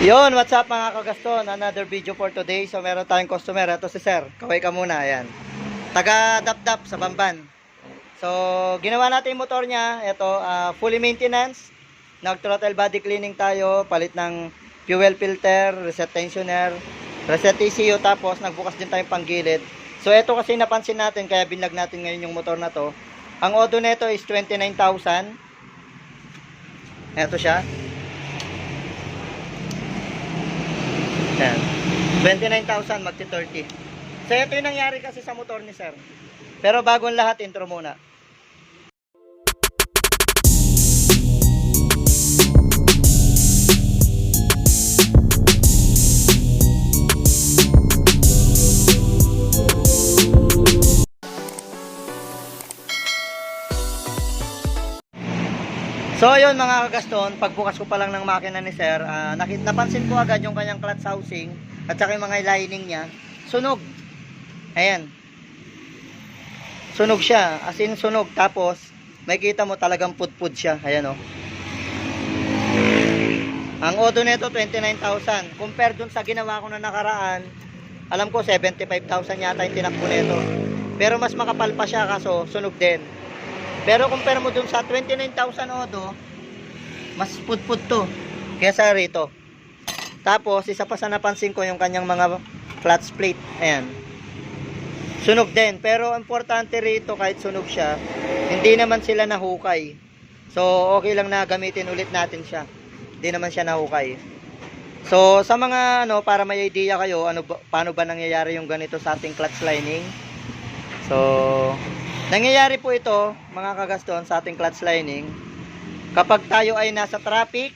Yon, what's up mga kagaston? Another video for today. So meron tayong customer. Ito si Sir. Kaway ka muna. Ayan. Taga Dapdap sa Bamban. So, ginawa natin yung motor niya. Ito, ah, fully maintenance. Nag-throttle body cleaning tayo. Palit ng fuel filter, reset tensioner, reset ECU. Tapos, nagbukas din tayong panggilid. So, ito kasi napansin natin. Kaya binlag natin ngayon yung motor na to. Ang odo nito is 29,000. Ito siya. Yan. 29,000 magti 30. So ito yung nangyari kasi sa motor ni sir. Pero bago ang lahat, intro muna. So ayun mga kagaston, pagbukas ko pa lang ng makina ni sir, nakit napansin ko agad yung kanyang clutch housing at saka yung mga lining niya, sunog. Ayan. Sunog siya, as in sunog. Tapos, may kita mo talagang pudpud siya. Ayan o. Ang odo nito 29,000. Compare dun sa ginawa ko na nakaraan, alam ko 75,000 yata yung tinakbo nito. Pero mas makapal pa siya kaso sunog din. Pero compare mo dun sa 29,000 odo, mas pudpud to kesa rito. Tapos, isa pa sa napansin ko yung kanyang mga clutch plate. Ayan. Sunog din. Pero, importante rito, kahit sunog siya, hindi naman sila nahukay. So, okay lang na gamitin ulit natin siya. Hindi naman siya nahukay. So, sa mga, ano, para may idea kayo, ano, paano ba nangyayari yung ganito sa ating clutch lining. So, nangyayari po ito, mga kagaston, sa ating clutch lining. Kapag tayo ay nasa traffic,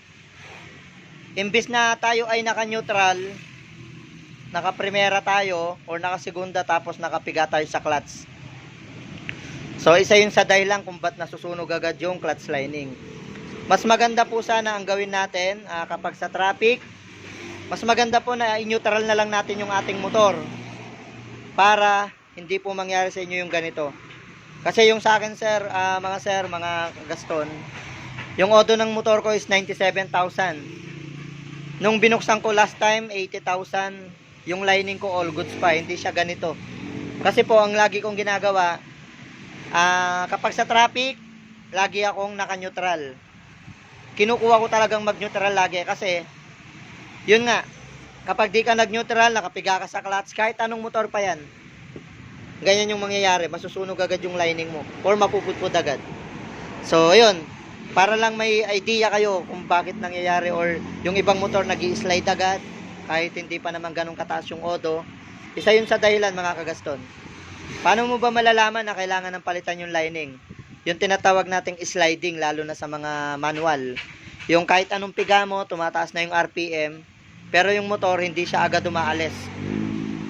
imbis na tayo ay naka-neutral, naka-primera tayo or naka-segunda tapos nakapiga tayo sa clutch. So isa yun sa dahilan kung ba't nasusunog agad yung clutch lining. Mas maganda po sana ang gawin natin ah, kapag sa traffic, mas maganda po na i-neutral na lang natin yung ating motor para hindi po mangyari sa inyo yung ganito. Kasi yung sa akin sir, ah, mga sir, mga gaston, yung odo ng motor ko is 97,000. Nung binuksan ko last time, 80,000. Yung lining ko all goods pa, hindi siya ganito. Kasi po, ang lagi kong ginagawa, ah kapag sa traffic, lagi akong naka-neutral. Kinukuha ko talagang mag-neutral lagi kasi, yun nga, kapag di ka nag-neutral, nakapiga ka sa clutch, kahit anong motor pa yan, ganyan yung mangyayari, masusunog agad yung lining mo, or mapuputpud agad. So, ayun, para lang may idea kayo kung bakit nangyayari or yung ibang motor nag slide agad kahit hindi pa naman ganun kataas yung odo. Isa yun sa dahilan mga kagaston. Paano mo ba malalaman na kailangan ng palitan yung lining? Yung tinatawag nating sliding lalo na sa mga manual. Yung kahit anong piga mo, tumataas na yung RPM, pero yung motor hindi siya agad umaalis.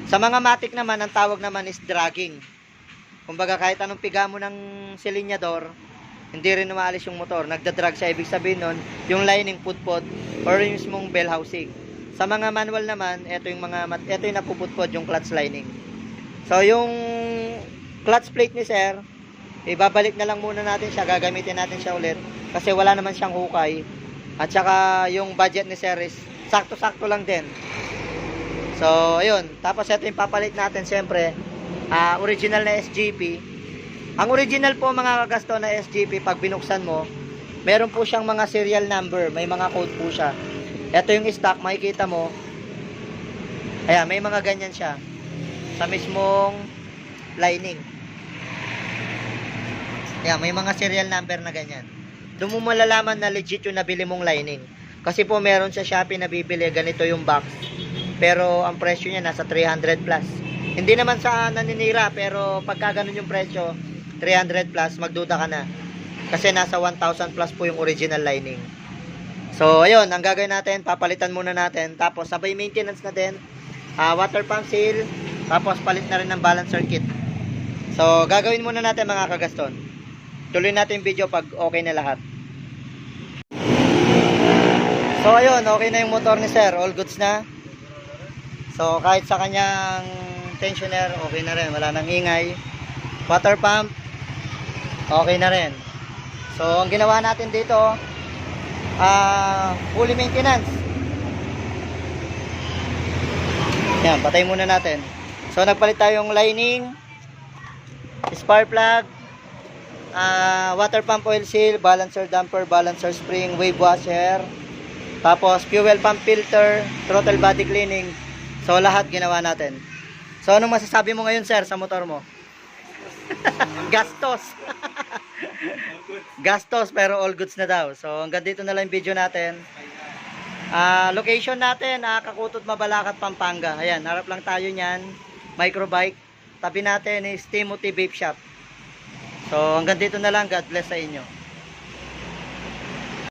Sa mga matic naman, ang tawag naman is dragging. Kumbaga kahit anong piga mo ng silinyador, hindi rin umaalis yung motor. Nagdadrag siya. Ibig sabihin nun, yung lining putpot or yung mismong bell housing. Sa mga manual naman, ito yung mga ito yung napuputpot yung clutch lining. So yung clutch plate ni sir, ibabalik na lang muna natin siya, gagamitin natin siya ulit kasi wala naman siyang hukay. At saka yung budget ni sir is sakto-sakto lang din. So, ayun. Tapos ito yung papalit natin siyempre, ah, original na SGP. Ang original po mga kagasto na SGP, pag binuksan mo, meron po siyang mga serial number, may mga code po siya. Ito yung stock, makikita mo. Ayan, may mga ganyan siya. Sa mismong lining. Ayan, may mga serial number na ganyan. Doon mo malalaman na legit yung nabili mong lining. Kasi po meron sa Shopee na bibili, ganito yung box. Pero ang presyo niya nasa 300 plus. Hindi naman sa naninira, pero pagka ganun yung presyo, 300 plus, magduda ka na. Kasi nasa 1,000 plus po yung original lining. So, ayun, ang gagawin natin, papalitan muna natin. Tapos, sabay maintenance na din. Ah, water pump seal. Tapos, palit na rin ng balance circuit. So, gagawin muna natin mga kagaston. Tuloy natin video pag okay na lahat. So, ayun, okay na yung motor ni sir. All goods na. So, kahit sa kanyang tensioner, okay na rin. Wala nang ingay. Water pump, okay na rin. So, ang ginawa natin dito, ah fully maintenance. Yan, patay muna natin. So, nagpalit tayong lining, spark plug, ah, water pump oil seal, balancer damper, balancer spring, wave washer, tapos fuel pump filter, throttle body cleaning. So, lahat ginawa natin. So, anong masasabi mo ngayon, sir, sa motor mo? Gastos. Gastos, pero all goods na daw. So, hanggang dito na lang yung video natin. Ah, location natin, ah, Kakutod, Mabalacat, Pampanga. Ayan, harap lang tayo niyan. Microbike. Tabi natin is Timothy Vape Shop. So, hanggang dito na lang. God bless sa inyo.